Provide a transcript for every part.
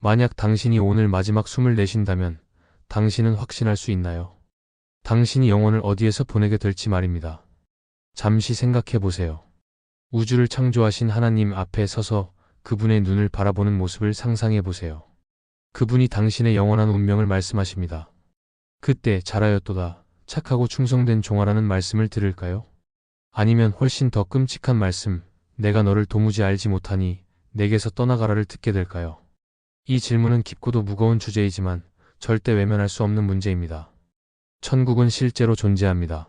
만약 당신이 오늘 마지막 숨을 내쉰다면 당신은 확신할 수 있나요? 당신이 영혼을 어디에서 보내게 될지 말입니다. 잠시 생각해 보세요. 우주를 창조하신 하나님 앞에 서서 그분의 눈을 바라보는 모습을 상상해 보세요. 그분이 당신의 영원한 운명을 말씀하십니다. 그때 잘하였도다. 착하고 충성된 종아라는 말씀을 들을까요? 아니면 훨씬 더 끔찍한 말씀, 내가 너를 도무지 알지 못하니 내게서 떠나가라를 듣게 될까요? 이 질문은 깊고도 무거운 주제이지만 절대 외면할 수 없는 문제입니다. 천국은 실제로 존재합니다.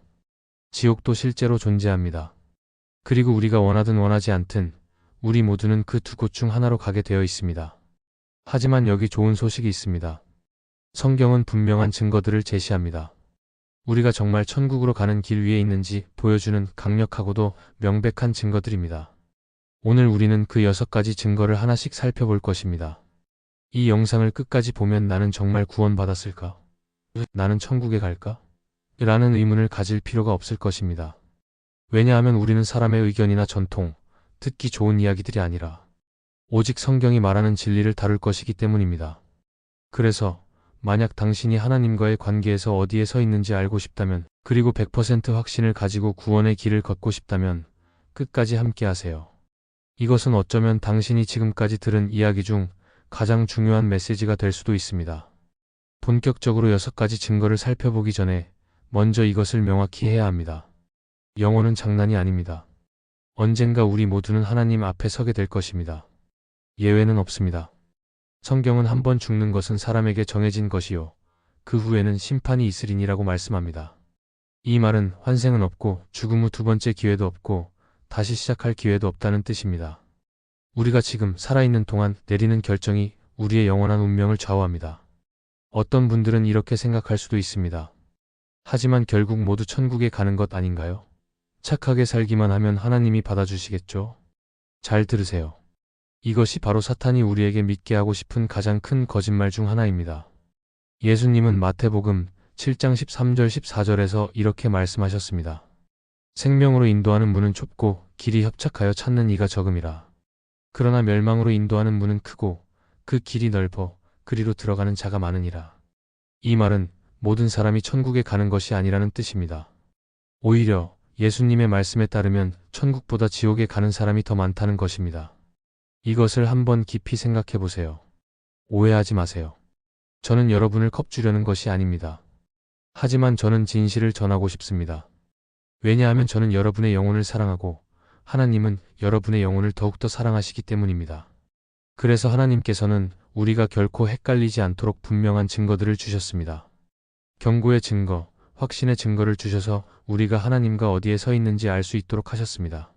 지옥도 실제로 존재합니다. 그리고 우리가 원하든 원하지 않든 우리 모두는 그 두 곳 중 하나로 가게 되어 있습니다. 하지만 여기 좋은 소식이 있습니다. 성경은 분명한 증거들을 제시합니다. 우리가 정말 천국으로 가는 길 위에 있는지 보여주는 강력하고도 명백한 증거들입니다. 오늘 우리는 그 여섯 가지 증거를 하나씩 살펴볼 것입니다. 이 영상을 끝까지 보면 나는 정말 구원받았을까? 나는 천국에 갈까? 라는 의문을 가질 필요가 없을 것입니다. 왜냐하면 우리는 사람의 의견이나 전통, 듣기 좋은 이야기들이 아니라 오직 성경이 말하는 진리를 다룰 것이기 때문입니다. 그래서 만약 당신이 하나님과의 관계에서 어디에 서 있는지 알고 싶다면 그리고 100% 확신을 가지고 구원의 길을 걷고 싶다면 끝까지 함께 하세요. 이것은 어쩌면 당신이 지금까지 들은 이야기 중 가장 중요한 메시지가 될 수도 있습니다. 본격적으로 여섯 가지 증거를 살펴보기 전에 먼저 이것을 명확히 해야 합니다. 영혼은 장난이 아닙니다. 언젠가 우리 모두는 하나님 앞에 서게 될 것입니다. 예외는 없습니다. 성경은 한 번 죽는 것은 사람에게 정해진 것이요. 그 후에는 심판이 있으리니라고 말씀합니다. 이 말은 환생은 없고 죽음 후 두 번째 기회도 없고 다시 시작할 기회도 없다는 뜻입니다. 우리가 지금 살아있는 동안 내리는 결정이 우리의 영원한 운명을 좌우합니다. 어떤 분들은 이렇게 생각할 수도 있습니다. 하지만 결국 모두 천국에 가는 것 아닌가요? 착하게 살기만 하면 하나님이 받아주시겠죠? 잘 들으세요. 이것이 바로 사탄이 우리에게 믿게 하고 싶은 가장 큰 거짓말 중 하나입니다. 예수님은 마태복음 7장 13절 14절에서 이렇게 말씀하셨습니다. 생명으로 인도하는 문은 좁고 길이 협착하여 찾는 이가 적음이라. 그러나 멸망으로 인도하는 문은 크고 그 길이 넓어 그리로 들어가는 자가 많으니라. 이 말은 모든 사람이 천국에 가는 것이 아니라는 뜻입니다. 오히려 예수님의 말씀에 따르면 천국보다 지옥에 가는 사람이 더 많다는 것입니다. 이것을 한번 깊이 생각해 보세요. 오해하지 마세요. 저는 여러분을 겁주려는 것이 아닙니다. 하지만 저는 진실을 전하고 싶습니다. 왜냐하면 저는 여러분의 영혼을 사랑하고 하나님은 여러분의 영혼을 더욱더 사랑하시기 때문입니다. 그래서 하나님께서는 우리가 결코 헷갈리지 않도록 분명한 증거들을 주셨습니다. 경고의 증거, 확신의 증거를 주셔서 우리가 하나님과 어디에 서 있는지 알 수 있도록 하셨습니다.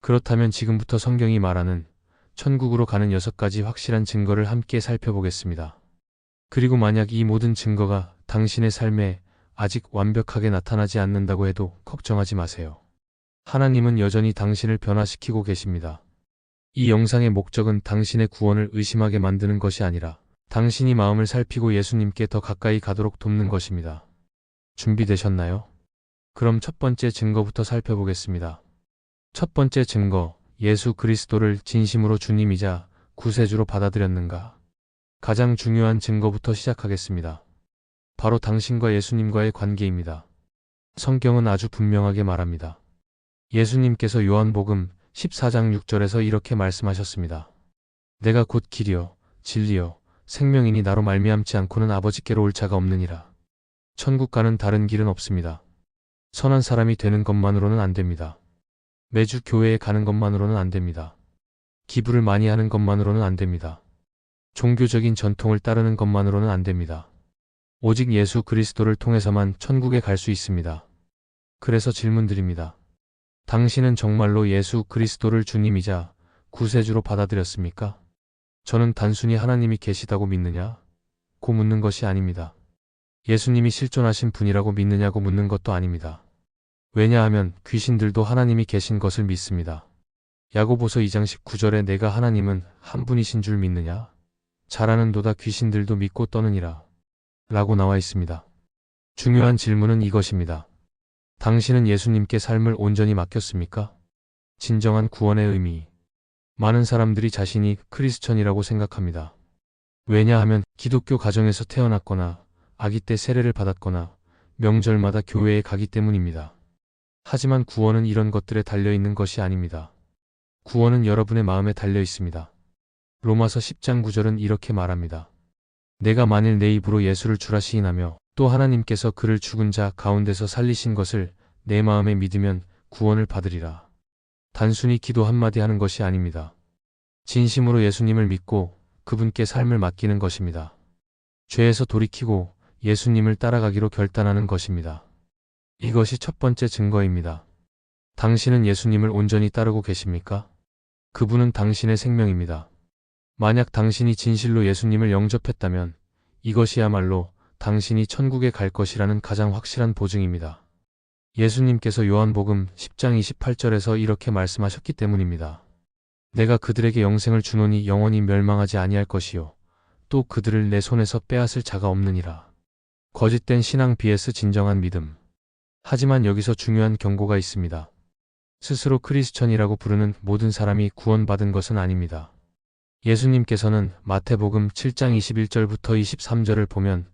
그렇다면 지금부터 성경이 말하는 천국으로 가는 여섯 가지 확실한 증거를 함께 살펴보겠습니다. 그리고 만약 이 모든 증거가 당신의 삶에 아직 완벽하게 나타나지 않는다고 해도 걱정하지 마세요. 하나님은 여전히 당신을 변화시키고 계십니다. 이 영상의 목적은 당신의 구원을 의심하게 만드는 것이 아니라 당신이 마음을 살피고 예수님께 더 가까이 가도록 돕는 것입니다. 준비되셨나요? 그럼 첫 번째 증거부터 살펴보겠습니다. 첫 번째 증거, 예수 그리스도를 진심으로 주님이자 구세주로 받아들였는가? 가장 중요한 증거부터 시작하겠습니다. 바로 당신과 예수님과의 관계입니다. 성경은 아주 분명하게 말합니다. 예수님께서 요한복음 14장 6절에서 이렇게 말씀하셨습니다. 내가 곧 길이요 진리요 생명이니 나로 말미암지 않고는 아버지께로 올 자가 없느니라. 천국 가는 다른 길은 없습니다. 선한 사람이 되는 것만으로는 안 됩니다. 매주 교회에 가는 것만으로는 안 됩니다. 기부를 많이 하는 것만으로는 안 됩니다. 종교적인 전통을 따르는 것만으로는 안 됩니다. 오직 예수 그리스도를 통해서만 천국에 갈 수 있습니다. 그래서 질문드립니다. 당신은 정말로 예수 그리스도를 주님이자 구세주로 받아들였습니까? 저는 단순히 하나님이 계시다고 믿느냐? 고 묻는 것이 아닙니다. 예수님이 실존하신 분이라고 믿느냐고 묻는 것도 아닙니다. 왜냐하면 귀신들도 하나님이 계신 것을 믿습니다. 야고보서 2장 19절에 내가 하나님은 한 분이신 줄 믿느냐? 잘하는도다 귀신들도 믿고 떠느니라. 라고 나와 있습니다. 중요한 질문은 이것입니다. 당신은 예수님께 삶을 온전히 맡겼습니까? 진정한 구원의 의미. 많은 사람들이 자신이 크리스천이라고 생각합니다. 왜냐하면 기독교 가정에서 태어났거나 아기 때 세례를 받았거나 명절마다 교회에 가기 때문입니다. 하지만 구원은 이런 것들에 달려 있는 것이 아닙니다. 구원은 여러분의 마음에 달려 있습니다. 로마서 10장 9절은 이렇게 말합니다. 내가 만일 내 입으로 예수를 주라 시인하며 또 하나님께서 그를 죽은 자 가운데서 살리신 것을 내 마음에 믿으면 구원을 받으리라. 단순히 기도 한마디 하는 것이 아닙니다. 진심으로 예수님을 믿고 그분께 삶을 맡기는 것입니다. 죄에서 돌이키고 예수님을 따라가기로 결단하는 것입니다. 이것이 첫 번째 증거입니다. 당신은 예수님을 온전히 따르고 계십니까? 그분은 당신의 생명입니다. 만약 당신이 진실로 예수님을 영접했다면 이것이야말로 당신이 천국에 갈 것이라는 가장 확실한 보증입니다. 예수님께서 요한복음 10장 28절에서 이렇게 말씀하셨기 때문입니다. 내가 그들에게 영생을 주노니 영원히 멸망하지 아니할 것이요 또 그들을 내 손에서 빼앗을 자가 없느니라. 거짓된 신앙 vs 진정한 믿음. 하지만 여기서 중요한 경고가 있습니다. 스스로 크리스천이라고 부르는 모든 사람이 구원받은 것은 아닙니다. 예수님께서는 마태복음 7장 21절부터 23절을 보면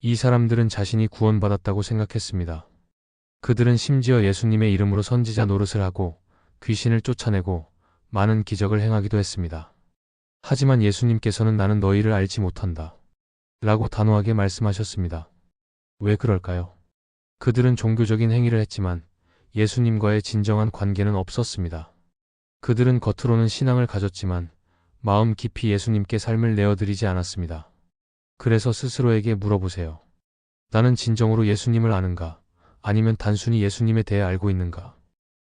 이 사람들은 자신이 구원받았다고 생각했습니다. 그들은 심지어 예수님의 이름으로 선지자 노릇을 하고 귀신을 쫓아내고 많은 기적을 행하기도 했습니다. 하지만 예수님께서는 나는 너희를 알지 못한다. 라고 단호하게 말씀하셨습니다. 왜 그럴까요? 그들은 종교적인 행위를 했지만 예수님과의 진정한 관계는 없었습니다. 그들은 겉으로는 신앙을 가졌지만 마음 깊이 예수님께 삶을 내어드리지 않았습니다. 그래서 스스로에게 물어보세요. 나는 진정으로 예수님을 아는가? 아니면 단순히 예수님에 대해 알고 있는가?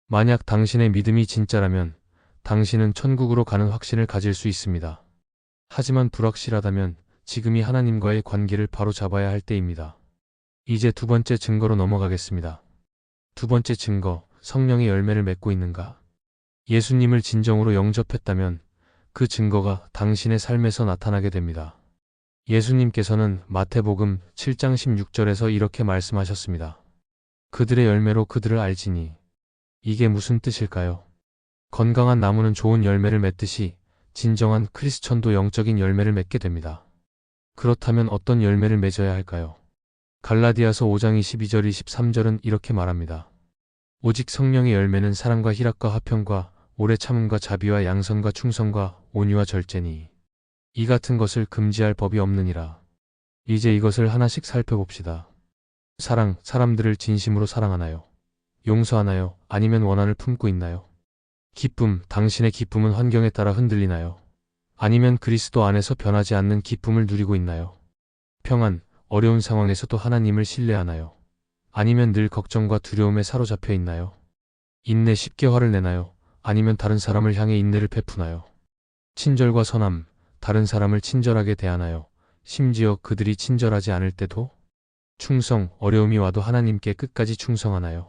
만약 당신의 믿음이 진짜라면 당신은 천국으로 가는 확신을 가질 수 있습니다. 하지만 불확실하다면 지금이 하나님과의 관계를 바로 잡아야 할 때입니다. 이제 두 번째 증거로 넘어가겠습니다. 두 번째 증거, 성령의 열매를 맺고 있는가? 예수님을 진정으로 영접했다면 그 증거가 당신의 삶에서 나타나게 됩니다. 예수님께서는 마태복음 7장 16절에서 이렇게 말씀하셨습니다. 그들의 열매로 그들을 알지니. 이게 무슨 뜻일까요? 건강한 나무는 좋은 열매를 맺듯이 진정한 크리스천도 영적인 열매를 맺게 됩니다. 그렇다면 어떤 열매를 맺어야 할까요? 갈라디아서 5장 22절 23절은 이렇게 말합니다. 오직 성령의 열매는 사랑과 희락과 화평과 오래 참음과 자비와 양선과 충성과 온유와 절제니 이 같은 것을 금지할 법이 없느니라. 이제 이것을 하나씩 살펴봅시다. 사랑, 사람들을 진심으로 사랑하나요? 용서하나요? 아니면 원한을 품고 있나요? 기쁨, 당신의 기쁨은 환경에 따라 흔들리나요? 아니면 그리스도 안에서 변하지 않는 기쁨을 누리고 있나요? 평안, 어려운 상황에서도 하나님을 신뢰하나요? 아니면 늘 걱정과 두려움에 사로잡혀 있나요? 인내 쉽게 화를 내나요? 아니면 다른 사람을 향해 인내를 베푸나요? 친절과 선함, 다른 사람을 친절하게 대하나요? 심지어 그들이 친절하지 않을 때도? 충성, 어려움이 와도 하나님께 끝까지 충성하나요?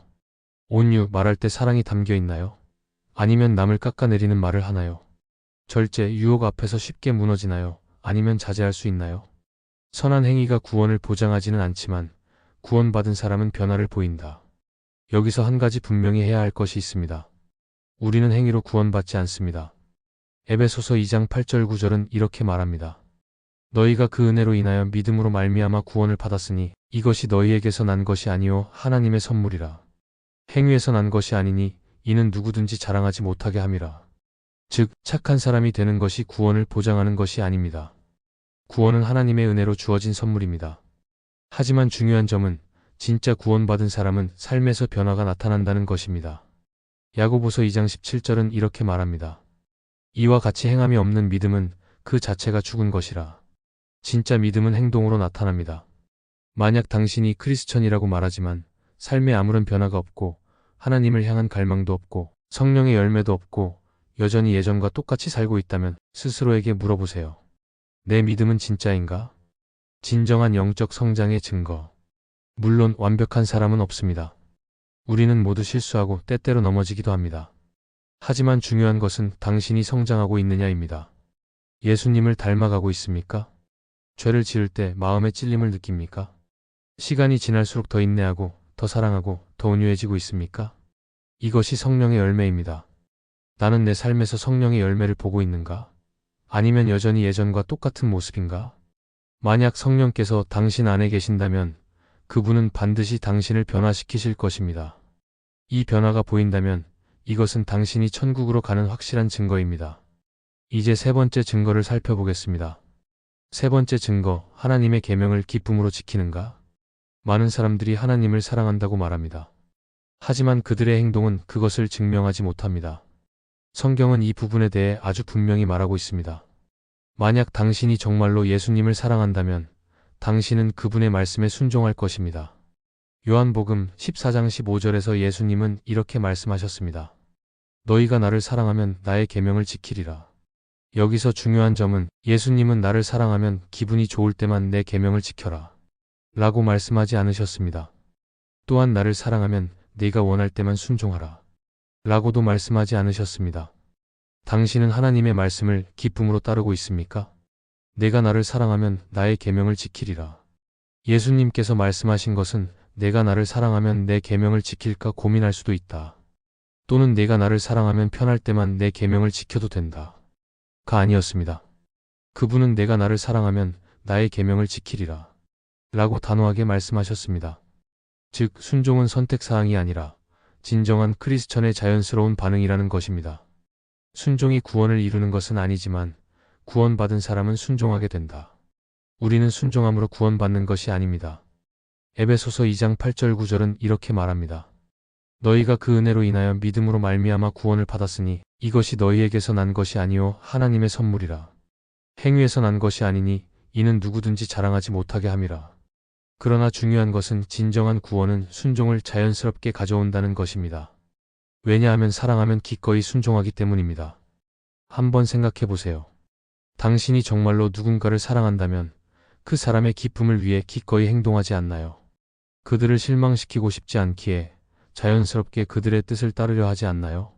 온유, 말할 때 사랑이 담겨 있나요? 아니면 남을 깎아내리는 말을 하나요? 절제, 유혹 앞에서 쉽게 무너지나요? 아니면 자제할 수 있나요? 선한 행위가 구원을 보장하지는 않지만 구원받은 사람은 변화를 보인다. 여기서 한 가지 분명히 해야 할 것이 있습니다. 우리는 행위로 구원받지 않습니다. 에베소서 2장 8절 9절은 이렇게 말합니다. 너희가 그 은혜로 인하여 믿음으로 말미암아 구원을 받았으니 이것이 너희에게서 난 것이 아니요 하나님의 선물이라. 행위에서 난 것이 아니니 이는 누구든지 자랑하지 못하게 함이라. 즉 착한 사람이 되는 것이 구원을 보장하는 것이 아닙니다. 구원은 하나님의 은혜로 주어진 선물입니다. 하지만 중요한 점은 진짜 구원받은 사람은 삶에서 변화가 나타난다는 것입니다. 야고보서 2장 17절은 이렇게 말합니다. 이와 같이 행함이 없는 믿음은 그 자체가 죽은 것이라. 진짜 믿음은 행동으로 나타납니다. 만약 당신이 크리스천이라고 말하지만 삶에 아무런 변화가 없고 하나님을 향한 갈망도 없고 성령의 열매도 없고 여전히 예전과 똑같이 살고 있다면 스스로에게 물어보세요. 내 믿음은 진짜인가? 진정한 영적 성장의 증거. 물론 완벽한 사람은 없습니다. 우리는 모두 실수하고 때때로 넘어지기도 합니다. 하지만 중요한 것은 당신이 성장하고 있느냐입니다. 예수님을 닮아가고 있습니까? 죄를 지을 때 마음의 찔림을 느낍니까? 시간이 지날수록 더 인내하고 더 사랑하고 더 온유해지고 있습니까? 이것이 성령의 열매입니다. 나는 내 삶에서 성령의 열매를 보고 있는가? 아니면 여전히 예전과 똑같은 모습인가? 만약 성령께서 당신 안에 계신다면 그분은 반드시 당신을 변화시키실 것입니다. 이 변화가 보인다면 이것은 당신이 천국으로 가는 확실한 증거입니다. 이제 세 번째 증거를 살펴보겠습니다. 세 번째 증거, 하나님의 계명을 기쁨으로 지키는가? 많은 사람들이 하나님을 사랑한다고 말합니다. 하지만 그들의 행동은 그것을 증명하지 못합니다. 성경은 이 부분에 대해 아주 분명히 말하고 있습니다. 만약 당신이 정말로 예수님을 사랑한다면 당신은 그분의 말씀에 순종할 것입니다. 요한복음 14장 15절에서 예수님은 이렇게 말씀하셨습니다. 너희가 나를 사랑하면 나의 계명을 지키리라. 여기서 중요한 점은 예수님은 나를 사랑하면 기분이 좋을 때만 내 계명을 지켜라. 라고 말씀하지 않으셨습니다. 또한 나를 사랑하면 네가 원할 때만 순종하라. 라고도 말씀하지 않으셨습니다. 당신은 하나님의 말씀을 기쁨으로 따르고 있습니까? 내가 나를 사랑하면 나의 계명을 지키리라. 예수님께서 말씀하신 것은 내가 나를 사랑하면 내 계명을 지킬까 고민할 수도 있다. 또는 내가 나를 사랑하면 편할 때만 내 계명을 지켜도 된다. 가 아니었습니다. 그분은 내가 나를 사랑하면 나의 계명을 지키리라. 라고 단호하게 말씀하셨습니다. 즉, 순종은 선택사항이 아니라 진정한 크리스천의 자연스러운 반응이라는 것입니다. 순종이 구원을 이루는 것은 아니지만 구원받은 사람은 순종하게 된다. 우리는 순종함으로 구원받는 것이 아닙니다. 에베소서 2장 8절 9절은 이렇게 말합니다. 너희가 그 은혜로 인하여 믿음으로 말미암아 구원을 받았으니 이것이 너희에게서 난 것이 아니요 하나님의 선물이라. 행위에서 난 것이 아니니 이는 누구든지 자랑하지 못하게 함이라. 그러나 중요한 것은 진정한 구원은 순종을 자연스럽게 가져온다는 것입니다. 왜냐하면 사랑하면 기꺼이 순종하기 때문입니다. 한번 생각해 보세요. 당신이 정말로 누군가를 사랑한다면 그 사람의 기쁨을 위해 기꺼이 행동하지 않나요? 그들을 실망시키고 싶지 않기에 자연스럽게 그들의 뜻을 따르려 하지 않나요?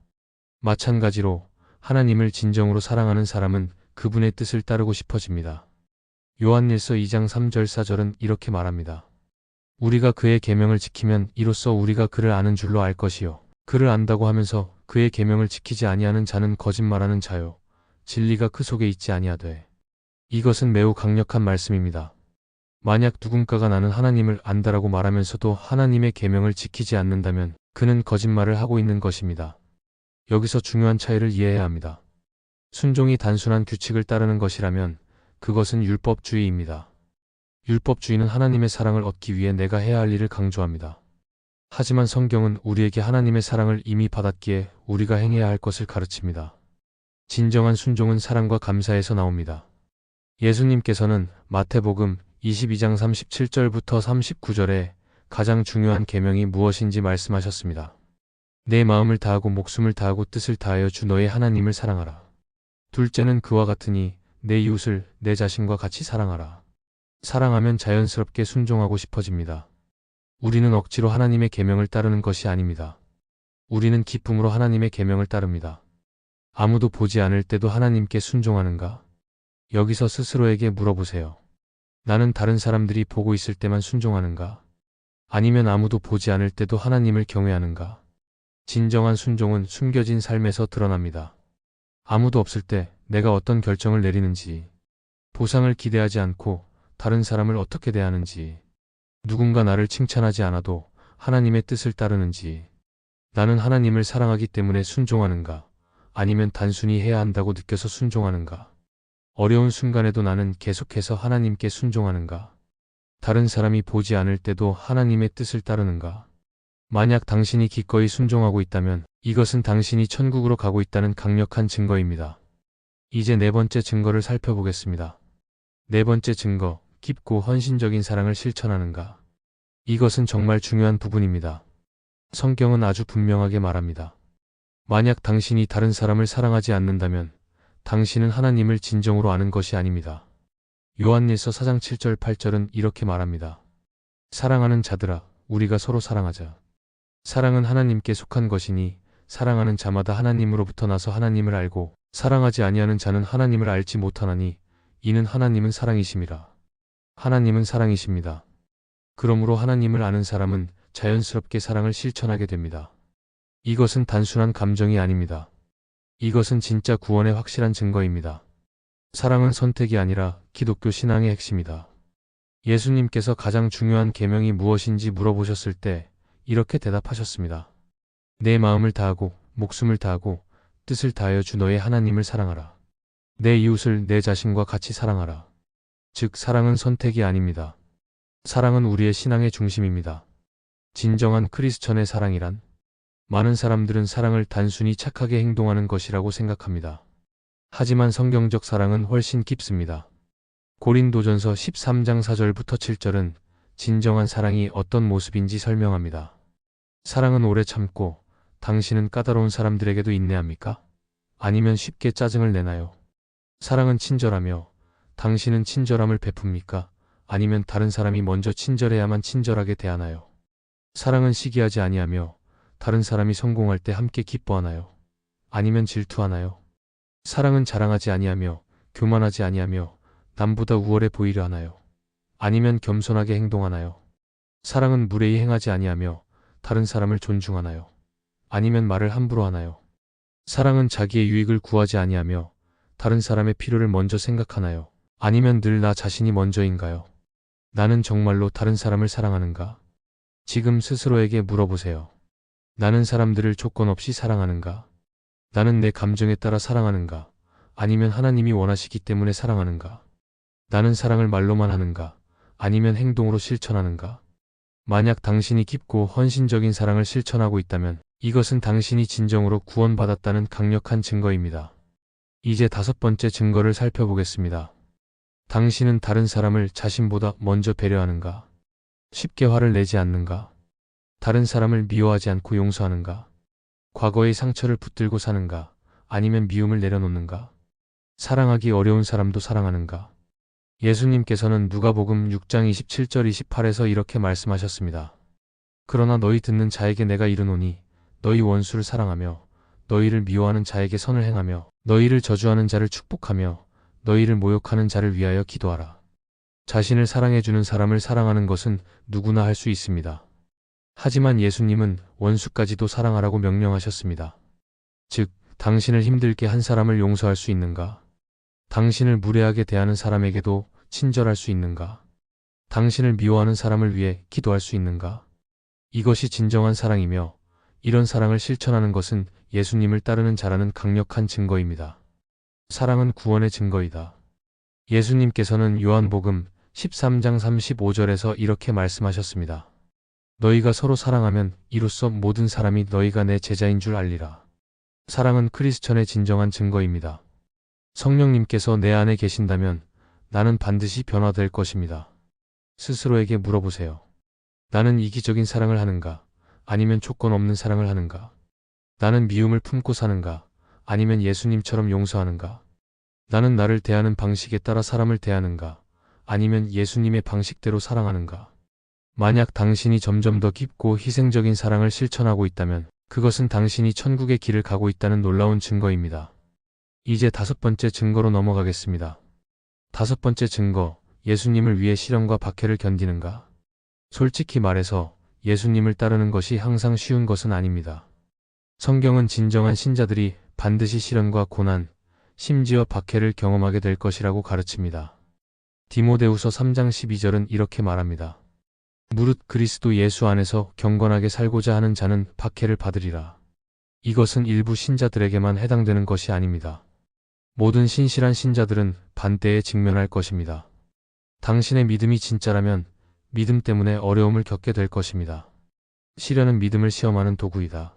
마찬가지로 하나님을 진정으로 사랑하는 사람은 그분의 뜻을 따르고 싶어집니다. 요한일서 2장 3절 4절은 이렇게 말합니다. 우리가 그의 계명을 지키면 이로써 우리가 그를 아는 줄로 알 것이요 그를 안다고 하면서 그의 계명을 지키지 아니하는 자는 거짓말하는 자요 진리가 그 속에 있지 아니하되 이것은 매우 강력한 말씀입니다. 만약 누군가가 나는 하나님을 안다라고 말하면서도 하나님의 계명을 지키지 않는다면 그는 거짓말을 하고 있는 것입니다. 여기서 중요한 차이를 이해해야 합니다. 순종이 단순한 규칙을 따르는 것이라면 그것은 율법주의입니다. 율법주의는 하나님의 사랑을 얻기 위해 내가 해야 할 일을 강조합니다. 하지만 성경은 우리에게 하나님의 사랑을 이미 받았기에 우리가 행해야 할 것을 가르칩니다. 진정한 순종은 사랑과 감사에서 나옵니다. 예수님께서는 마태복음 22장 37절부터 39절에 가장 중요한 계명이 무엇인지 말씀하셨습니다. 내 마음을 다하고 목숨을 다하고 뜻을 다하여 주 너의 하나님을 사랑하라. 둘째는 그와 같으니 내 이웃을 내 자신과 같이 사랑하라. 사랑하면 자연스럽게 순종하고 싶어집니다. 우리는 억지로 하나님의 계명을 따르는 것이 아닙니다. 우리는 기쁨으로 하나님의 계명을 따릅니다. 아무도 보지 않을 때도 하나님께 순종하는가? 여기서 스스로에게 물어보세요. 나는 다른 사람들이 보고 있을 때만 순종하는가? 아니면 아무도 보지 않을 때도 하나님을 경외하는가? 진정한 순종은 숨겨진 삶에서 드러납니다. 아무도 없을 때 내가 어떤 결정을 내리는지, 보상을 기대하지 않고 다른 사람을 어떻게 대하는지, 누군가 나를 칭찬하지 않아도 하나님의 뜻을 따르는지, 나는 하나님을 사랑하기 때문에 순종하는가, 아니면 단순히 해야 한다고 느껴서 순종하는가? 어려운 순간에도 나는 계속해서 하나님께 순종하는가? 다른 사람이 보지 않을 때도 하나님의 뜻을 따르는가? 만약 당신이 기꺼이 순종하고 있다면 이것은 당신이 천국으로 가고 있다는 강력한 증거입니다. 이제 네 번째 증거를 살펴보겠습니다. 네 번째 증거, 깊고 헌신적인 사랑을 실천하는가? 이것은 정말 중요한 부분입니다. 성경은 아주 분명하게 말합니다. 만약 당신이 다른 사람을 사랑하지 않는다면 당신은 하나님을 진정으로 아는 것이 아닙니다. 요한일서 4장 7절 8절은 이렇게 말합니다. 사랑하는 자들아, 우리가 서로 사랑하자. 사랑은 하나님께 속한 것이니 사랑하는 자마다 하나님으로부터 나서 하나님을 알고 사랑하지 아니하는 자는 하나님을 알지 못하나니 이는 하나님은 사랑이심이라. 하나님은 사랑이십니다. 그러므로 하나님을 아는 사람은 자연스럽게 사랑을 실천하게 됩니다. 이것은 단순한 감정이 아닙니다. 이것은 진짜 구원의 확실한 증거입니다. 사랑은 선택이 아니라 기독교 신앙의 핵심이다. 예수님께서 가장 중요한 계명이 무엇인지 물어보셨을 때 이렇게 대답하셨습니다. 내 마음을 다하고 목숨을 다하고 뜻을 다하여 주 너의 하나님을 사랑하라. 내 이웃을 내 자신과 같이 사랑하라. 즉 사랑은 선택이 아닙니다. 사랑은 우리의 신앙의 중심입니다. 진정한 크리스천의 사랑이란 많은 사람들은 사랑을 단순히 착하게 행동하는 것이라고 생각합니다. 하지만 성경적 사랑은 훨씬 깊습니다. 고린도전서 13장 4절부터 7절은 진정한 사랑이 어떤 모습인지 설명합니다. 사랑은 오래 참고 당신은 까다로운 사람들에게도 인내합니까? 아니면 쉽게 짜증을 내나요? 사랑은 친절하며 당신은 친절함을 베풉니까? 아니면 다른 사람이 먼저 친절해야만 친절하게 대하나요? 사랑은 시기하지 아니하며 다른 사람이 성공할 때 함께 기뻐하나요? 아니면 질투하나요? 사랑은 자랑하지 아니하며 교만하지 아니하며 남보다 우월해 보이려 하나요? 아니면 겸손하게 행동하나요? 사랑은 무례히 행하지 아니하며 다른 사람을 존중하나요? 아니면 말을 함부로 하나요? 사랑은 자기의 유익을 구하지 아니하며 다른 사람의 필요를 먼저 생각하나요? 아니면 늘 나 자신이 먼저인가요? 나는 정말로 다른 사람을 사랑하는가? 지금 스스로에게 물어보세요. 나는 사람들을 조건 없이 사랑하는가? 나는 내 감정에 따라 사랑하는가? 아니면 하나님이 원하시기 때문에 사랑하는가? 나는 사랑을 말로만 하는가? 아니면 행동으로 실천하는가? 만약 당신이 깊고 헌신적인 사랑을 실천하고 있다면 이것은 당신이 진정으로 구원받았다는 강력한 증거입니다. 이제 다섯 번째 증거를 살펴보겠습니다. 당신은 다른 사람을 자신보다 먼저 배려하는가? 쉽게 화를 내지 않는가? 다른 사람을 미워하지 않고 용서하는가? 과거의 상처를 붙들고 사는가? 아니면 미움을 내려놓는가? 사랑하기 어려운 사람도 사랑하는가? 예수님께서는 누가복음 6장 27절 28에서 이렇게 말씀하셨습니다. 그러나 너희 듣는 자에게 내가 이르노니 너희 원수를 사랑하며 너희를 미워하는 자에게 선을 행하며 너희를 저주하는 자를 축복하며 너희를 모욕하는 자를 위하여 기도하라. 자신을 사랑해주는 사람을 사랑하는 것은 누구나 할 수 있습니다. 하지만 예수님은 원수까지도 사랑하라고 명령하셨습니다. 즉, 당신을 힘들게 한 사람을 용서할 수 있는가? 당신을 무례하게 대하는 사람에게도 친절할 수 있는가? 당신을 미워하는 사람을 위해 기도할 수 있는가? 이것이 진정한 사랑이며 이런 사랑을 실천하는 것은 예수님을 따르는 자라는 강력한 증거입니다. 사랑은 구원의 증거이다. 예수님께서는 요한복음 13장 35절에서 이렇게 말씀하셨습니다. 너희가 서로 사랑하면 이로써 모든 사람이 너희가 내 제자인 줄 알리라. 사랑은 크리스천의 진정한 증거입니다. 성령님께서 내 안에 계신다면 나는 반드시 변화될 것입니다. 스스로에게 물어보세요. 나는 이기적인 사랑을 하는가? 아니면 조건 없는 사랑을 하는가? 나는 미움을 품고 사는가? 아니면 예수님처럼 용서하는가? 나는 나를 대하는 방식에 따라 사람을 대하는가? 아니면 예수님의 방식대로 사랑하는가? 만약 당신이 점점 더 깊고 희생적인 사랑을 실천하고 있다면 그것은 당신이 천국의 길을 가고 있다는 놀라운 증거입니다. 이제 다섯 번째 증거로 넘어가겠습니다. 다섯 번째 증거, 예수님을 위해 시련과 박해를 견디는가? 솔직히 말해서 예수님을 따르는 것이 항상 쉬운 것은 아닙니다. 성경은 진정한 신자들이 반드시 시련과 고난, 심지어 박해를 경험하게 될 것이라고 가르칩니다. 디모데우서 3장 12절은 이렇게 말합니다. 무릇 그리스도 예수 안에서 경건하게 살고자 하는 자는 박해를 받으리라. 이것은 일부 신자들에게만 해당되는 것이 아닙니다. 모든 신실한 신자들은 반대에 직면할 것입니다. 당신의 믿음이 진짜라면 믿음 때문에 어려움을 겪게 될 것입니다. 시련은 믿음을 시험하는 도구이다.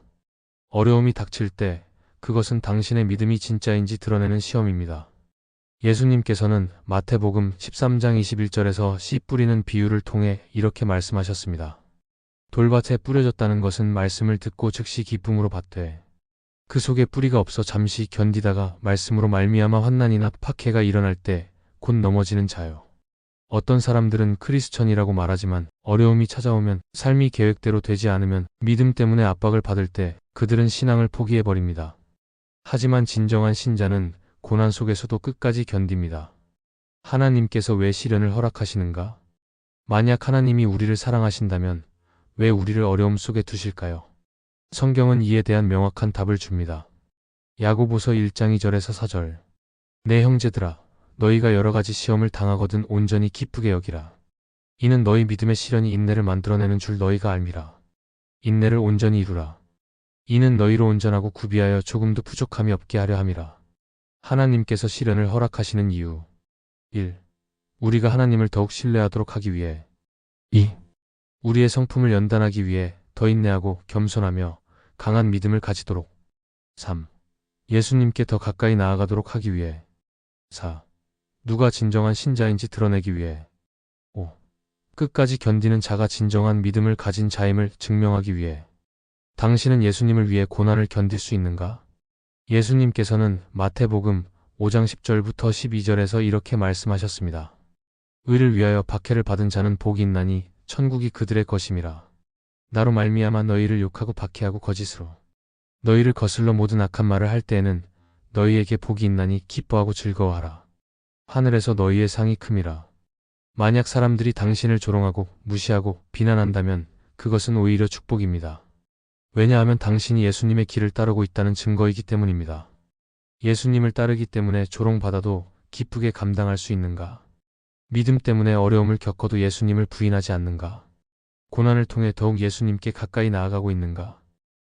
어려움이 닥칠 때 그것은 당신의 믿음이 진짜인지 드러내는 시험입니다. 예수님께서는 마태복음 13장 21절에서 씨 뿌리는 비유를 통해 이렇게 말씀하셨습니다. 돌밭에 뿌려졌다는 것은 말씀을 듣고 즉시 기쁨으로 받되 그 속에 뿌리가 없어 잠시 견디다가 말씀으로 말미암아 환난이나 박해가 일어날 때 곧 넘어지는 자요. 어떤 사람들은 크리스천이라고 말하지만 어려움이 찾아오면 삶이 계획대로 되지 않으면 믿음 때문에 압박을 받을 때 그들은 신앙을 포기해버립니다. 하지만 진정한 신자는 고난 속에서도 끝까지 견딥니다. 하나님께서 왜 시련을 허락하시는가? 만약 하나님이 우리를 사랑하신다면 왜 우리를 어려움 속에 두실까요? 성경은 이에 대한 명확한 답을 줍니다. 야고보서 1장 2절에서 4절. 내 형제들아, 너희가 여러 가지 시험을 당하거든 온전히 기쁘게 여기라. 이는 너희 믿음의 시련이 인내를 만들어내는 줄 너희가 알미라. 인내를 온전히 이루라. 이는 너희로 온전하고 구비하여 조금도 부족함이 없게 하려 함이라. 하나님께서 시련을 허락하시는 이유 1. 우리가 하나님을 더욱 신뢰하도록 하기 위해 2. 우리의 성품을 연단하기 위해 더 인내하고 겸손하며 강한 믿음을 가지도록 3. 예수님께 더 가까이 나아가도록 하기 위해 4. 누가 진정한 신자인지 드러내기 위해 5. 끝까지 견디는 자가 진정한 믿음을 가진 자임을 증명하기 위해 당신은 예수님을 위해 고난을 견딜 수 있는가? 예수님께서는 마태복음 5장 10절부터 12절에서 이렇게 말씀하셨습니다. 의를 위하여 박해를 받은 자는 복이 있나니 천국이 그들의 것임이라. 나로 말미암아 너희를 욕하고 박해하고 거짓으로 너희를 거슬러 모든 악한 말을 할 때에는 너희에게 복이 있나니 기뻐하고 즐거워하라. 하늘에서 너희의 상이 큼이라. 만약 사람들이 당신을 조롱하고 무시하고 비난한다면 그것은 오히려 축복입니다. 왜냐하면 당신이 예수님의 길을 따르고 있다는 증거이기 때문입니다. 예수님을 따르기 때문에 조롱받아도 기쁘게 감당할 수 있는가? 믿음 때문에 어려움을 겪어도 예수님을 부인하지 않는가? 고난을 통해 더욱 예수님께 가까이 나아가고 있는가?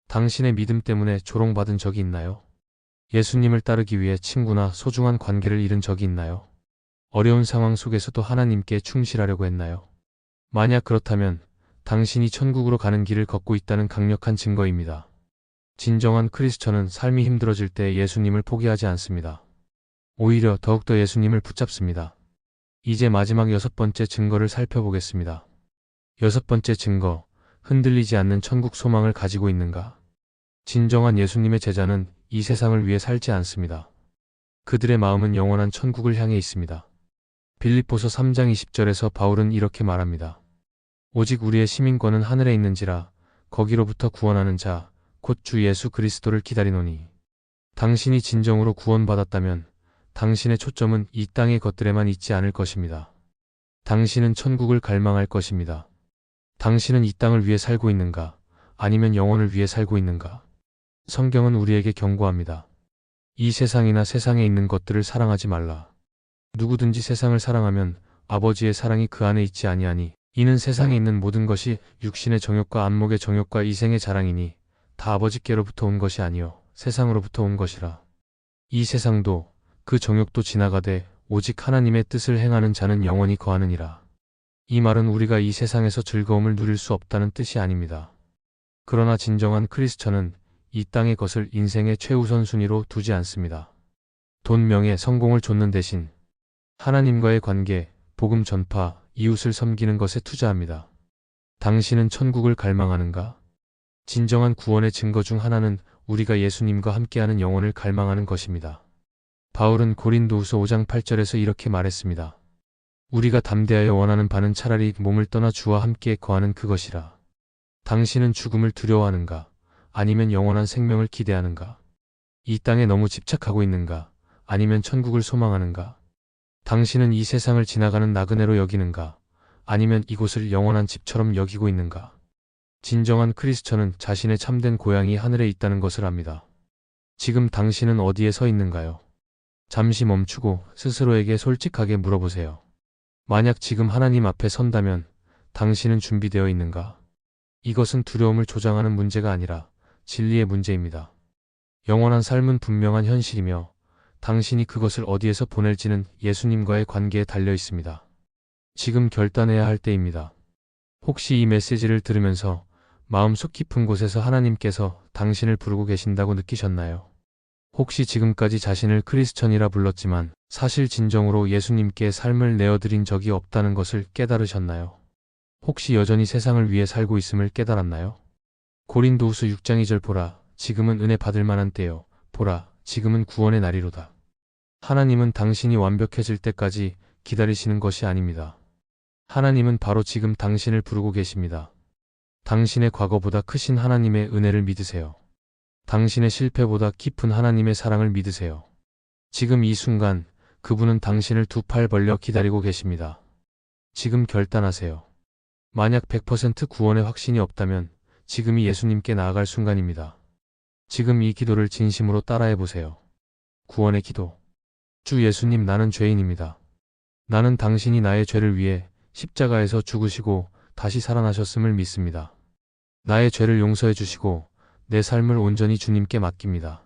당신의 믿음 때문에 조롱받은 적이 있나요? 예수님을 따르기 위해 친구나 소중한 관계를 잃은 적이 있나요? 어려운 상황 속에서도 하나님께 충실하려고 했나요? 만약 그렇다면 당신이 천국으로 가는 길을 걷고 있다는 강력한 증거입니다. 진정한 크리스천은 삶이 힘들어질 때 예수님을 포기하지 않습니다. 오히려 더욱더 예수님을 붙잡습니다. 이제 마지막 여섯 번째 증거를 살펴보겠습니다. 여섯 번째 증거, 흔들리지 않는 천국 소망을 가지고 있는가? 진정한 예수님의 제자는 이 세상을 위해 살지 않습니다. 그들의 마음은 영원한 천국을 향해 있습니다. 빌립보서 3장 20절에서 바울은 이렇게 말합니다. 오직 우리의 시민권은 하늘에 있는지라 거기로부터 구원하는 자, 곧 주 예수 그리스도를 기다리노니. 당신이 진정으로 구원받았다면 당신의 초점은 이 땅의 것들에만 있지 않을 것입니다. 당신은 천국을 갈망할 것입니다. 당신은 이 땅을 위해 살고 있는가? 아니면 영혼을 위해 살고 있는가? 성경은 우리에게 경고합니다. 이 세상이나 세상에 있는 것들을 사랑하지 말라. 누구든지 세상을 사랑하면 아버지의 사랑이 그 안에 있지 아니하니 이는 세상에 있는 모든 것이 육신의 정욕과 안목의 정욕과 이생의 자랑이니 다 아버지께로부터 온 것이 아니요 세상으로부터 온 것이라. 이 세상도 그 정욕도 지나가되 오직 하나님의 뜻을 행하는 자는 영원히 거하느니라. 이 말은 우리가 이 세상에서 즐거움을 누릴 수 없다는 뜻이 아닙니다. 그러나 진정한 크리스천은 이 땅의 것을 인생의 최우선 순위로 두지 않습니다. 돈, 명예, 성공을 좇는 대신 하나님과의 관계, 복음 전파, 이웃을 섬기는 것에 투자합니다. 당신은 천국을 갈망하는가? 진정한 구원의 증거 중 하나는 우리가 예수님과 함께하는 영혼을 갈망하는 것입니다. 바울은 고린도후서 5장 8절에서 이렇게 말했습니다. 우리가 담대하여 원하는 바는 차라리 몸을 떠나 주와 함께 거하는 그것이라. 당신은 죽음을 두려워하는가? 아니면 영원한 생명을 기대하는가? 이 땅에 너무 집착하고 있는가? 아니면 천국을 소망하는가? 당신은 이 세상을 지나가는 나그네로 여기는가? 아니면 이곳을 영원한 집처럼 여기고 있는가? 진정한 크리스천은 자신의 참된 고향이 하늘에 있다는 것을 압니다. 지금 당신은 어디에 서 있는가요? 잠시 멈추고 스스로에게 솔직하게 물어보세요. 만약 지금 하나님 앞에 선다면 당신은 준비되어 있는가? 이것은 두려움을 조장하는 문제가 아니라 진리의 문제입니다. 영원한 삶은 분명한 현실이며 당신이 그것을 어디에서 보낼지는 예수님과의 관계에 달려 있습니다. 지금 결단해야 할 때입니다. 혹시 이 메시지를 들으면서 마음속 깊은 곳에서 하나님께서 당신을 부르고 계신다고 느끼셨나요? 혹시 지금까지 자신을 크리스천이라 불렀지만 사실 진정으로 예수님께 삶을 내어드린 적이 없다는 것을 깨달으셨나요? 혹시 여전히 세상을 위해 살고 있음을 깨달았나요? 고린도후서 6장 2절 보라 지금은 은혜 받을 만한 때요 보라 지금은 구원의 날이로다. 하나님은 당신이 완벽해질 때까지 기다리시는 것이 아닙니다. 하나님은 바로 지금 당신을 부르고 계십니다. 당신의 과거보다 크신 하나님의 은혜를 믿으세요. 당신의 실패보다 깊은 하나님의 사랑을 믿으세요. 지금 이 순간 그분은 당신을 두 팔 벌려 기다리고 계십니다. 지금 결단하세요. 만약 100% 구원의 확신이 없다면 지금이 예수님께 나아갈 순간입니다. 지금 이 기도를 진심으로 따라해 보세요. 구원의 기도. 주 예수님 나는 죄인입니다. 나는 당신이 나의 죄를 위해 십자가에서 죽으시고 다시 살아나셨음을 믿습니다. 나의 죄를 용서해 주시고 내 삶을 온전히 주님께 맡깁니다.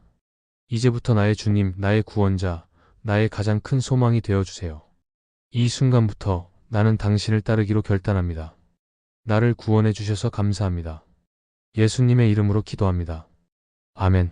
이제부터 나의 주님, 나의 구원자, 나의 가장 큰 소망이 되어 주세요. 이 순간부터 나는 당신을 따르기로 결단합니다. 나를 구원해 주셔서 감사합니다. 예수님의 이름으로 기도합니다. 아멘.